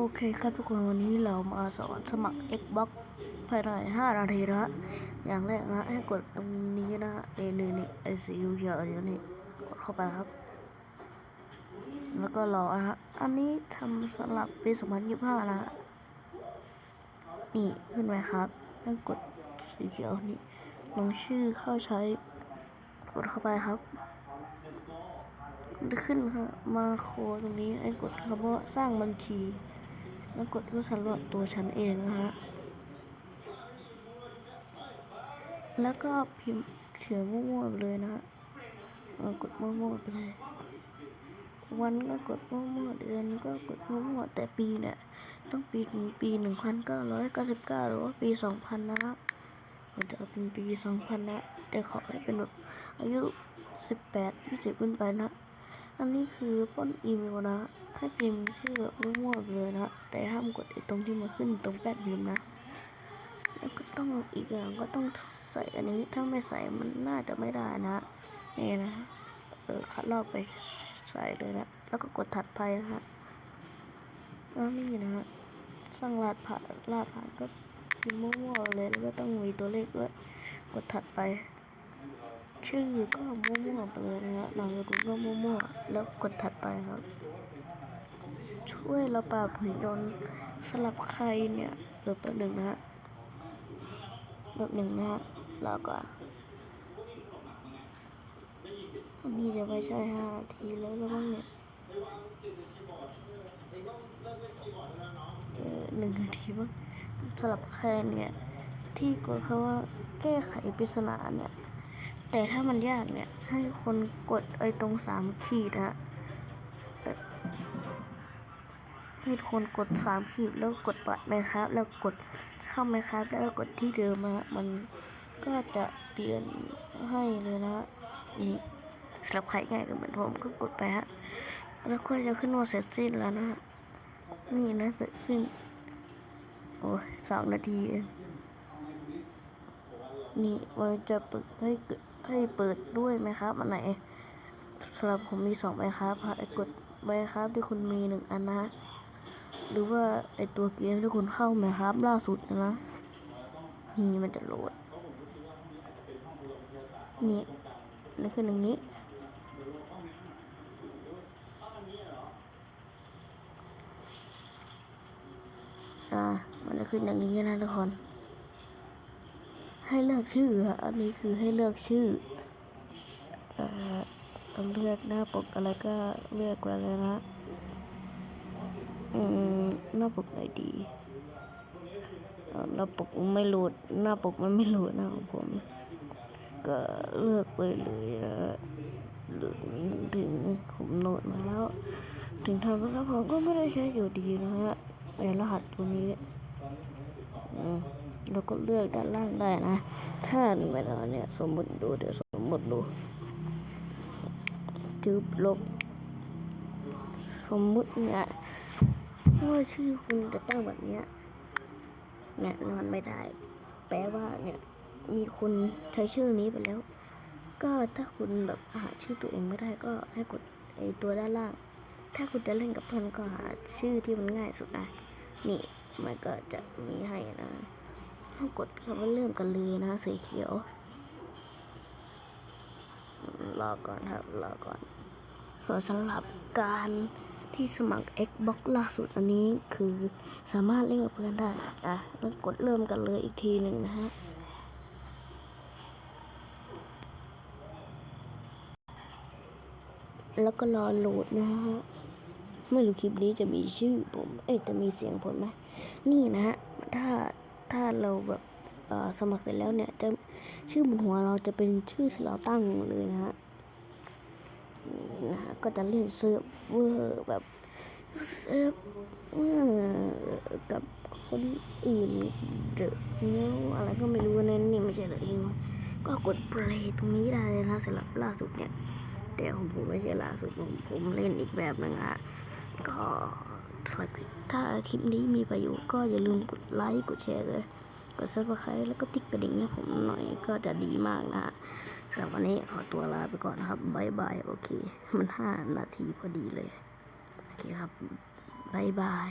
โอเคครับทุกคนวันนี้เรามาสอนสมัคร Xbox ภายใน 5 นาทีนะฮะ อย่างแรกนะให้กดตรงนี้นะฮะเอนี่นี่ไอซียูเขียวอันนี้กดเข้าไปครับ แล้วก็รอนะฮะ อันนี้ทำสำหรับปี 2025 นะฮะ นี่ขึ้นไหมครับให้กดสีเขียวนี่ลงชื่อเข้าใช้ กดเข้าไปครับมันจะขึ้นค่ะมาโคตรงนี้ไอ้กดคำว่าสร้างบัญชี แล้วกดเพื่อสำรวจตัวฉันเองนะฮะ แล้วก็พิมพ์เขียนมั่วๆไปเลยนะฮะกดมั่วๆไปเลย วันก็กดมั่วๆเดือนก็กดมั่วๆแต่ปีเนี่ยต้องปีปีหนึ่งพันเก้าร้อยเก้าสิบเก้าหรือว่าปีสองพันนะครับผมจะเอาเป็นปีสองพันนะแต่ขอให้เป็นแบบอายุสิบแปดยี่สิบขึ้นไปนะ อันนี้คือปล้นอีเมลนะ ให้พิมพ์ชื่อแบบมั่วๆเลยนะ แต่ห้ามกดไอ้ตรงที่มันขึ้นตรงแป้นพิมพ์นะ แล้วก็ต้องอีกอย่างก็ต้องใส่อันนี้ถ้าไม่ใส่มันน่าจะไม่ได้นะนี่นะ เออคัดลอกไปใส่เลยนะ แล้วก็กดถัดไปนะฮะแล้วนี่นะฮะสร้างรหัสผ่านรหัสผ่านก็พิมพ์มั่วๆเลยแล้วก็ต้องมีตัวเลขด้วย กดถัดไป ชื่อก็มั่วๆไปเลยนะฮะนามสกุลก็มั่วๆแล้วกดถัดไปครับ ช่วยระบาดหุ่นยนต์สลับใครเนี่ยเออแป๊บหนึ่งนะฮะแบบหนึ่งนะฮะรอก่อนอันนี้จะไม่ใช่ห้านาทีแล้วแล้วมั้งเนี่ยเออหนึ่งนาทีมั้งสลับใครเนี่ยที่กดคำว่าแก้ไขปริศนาเนี่ย แต่ถ้ามันยากเนี่ย ให้คนกดไอ้ตรงสามขีดนะฮะให้คนกดสามขีดแล้วกดปัดไหมครับ แล้วกดเข้าไหมครับ แล้วกดที่เดิมนะมันก็จะเปลี่ยนให้เลยนะนี่สำหรับใครง่ายก็เหมือนผมก็กดไปฮะแล้วก็จะขึ้นว่าเสร็จสิ้นแล้วนะฮะนี่นะเสร็จสิ้นโอ้ยสองนาทีเองนี่มันจะเปิดให้เกิด ให้เปิดด้วยไหมครับ อันไหนสำหรับผมมีสองใบครับไอ้กดใบครับที่คุณมีหนึ่งอันนะหรือว่าไอตัวเกมที่คุณเข้าไหมครับ ล่าสุดนะนี่มันจะโหลดนี่นี่คืออย่างนี้อ่ามันจะขึ้นอย่างนี้นะทุกคน ให้เลือกชื่อฮะอันนี้คือให้เลือกชื่ออ่อต้องเลือกหน้าปกอะไรก็เลือกไว้เลยนะอืมหน้าปกไหนดีเอ่อหน้าปกไม่หลุดหน้าปกมันไม่หลุดนะของผม ก็เลือกไปเลยนะถึงผมโหลดมาแล้ว ถึงทำแล้วผมก็ไม่ได้ใช้อยู่ดีนะฮะไอรหัสตัวนี้ เราก็เลือกด้านล่างได้นะ ถ้าเวลาเนี่ยสมมติดูเดี๋ยวสมมติดูจืบลบ สมมุติเนี่ยว่าชื่อคุณจะตั้งแบบเนี้ยเนี่ยมันไม่ได้ แปลว่าเนี่ยมีคนใช้ชื่อนี้ไปแล้ว ก็ถ้าคุณแบบหาชื่อตัวเองไม่ได้ก็ให้กดไอตัวด้านล่าง ถ้าคุณจะเล่นกับเพื่อนก็หาชื่อที่มันง่ายสุดนะนี่มันก็จะมีให้นะ กดคำว่าเริ่มกันเลยนะสีเขียว รอก่อนครับ รอก่อนส่วนสำหรับการที่สมัคร Xbox ล่าสุดอันนี้คือสามารถเล่นกับเพื่อนได้อะแล้วกดเริ่มกันเลยอีกทีหนึ่งนะฮะแล้วก็รอโหลดนะฮะ ไม่รู้คลิปนี้จะมีชื่อผม เอ้ยจะมีเสียงผมไหม นี่นะฮะ ถ้า ถ้าเราแบบสมัครเสร็จแล้วเนี่ยจะชื่อบนหัวเราจะเป็นชื่อที่เราตั้งเลยนะฮะนี่นะฮะก็จะเล่นเซิร์ฟเวอร์แบบเซิร์ฟเวอร์กับคนอื่นหรืออะไรก็ไม่รู้นะนี่ไม่ใช่เลยก็กดเพลย์ตรงนี้ได้เลยนะสำหรับล่าสุดเนี่ย แต่ของผมไม่ใช่ล่าสุดผมผมเล่นอีกแบบหนึงอะก็ ถ้าคลิปนี้มีประโยชน์ก็อย่าลืมกดไลค์กดแชร์เลยกดซับสไครต์แล้วก็ติ๊กกระดิ่งให้ผมหน่อยก็จะดีมากนะฮะสำหรับวันนี้ขอตัวลาไปก่อนนะครับบายบายโอเค มันห้านาทีพอดีเลย โอเคครับบายบาย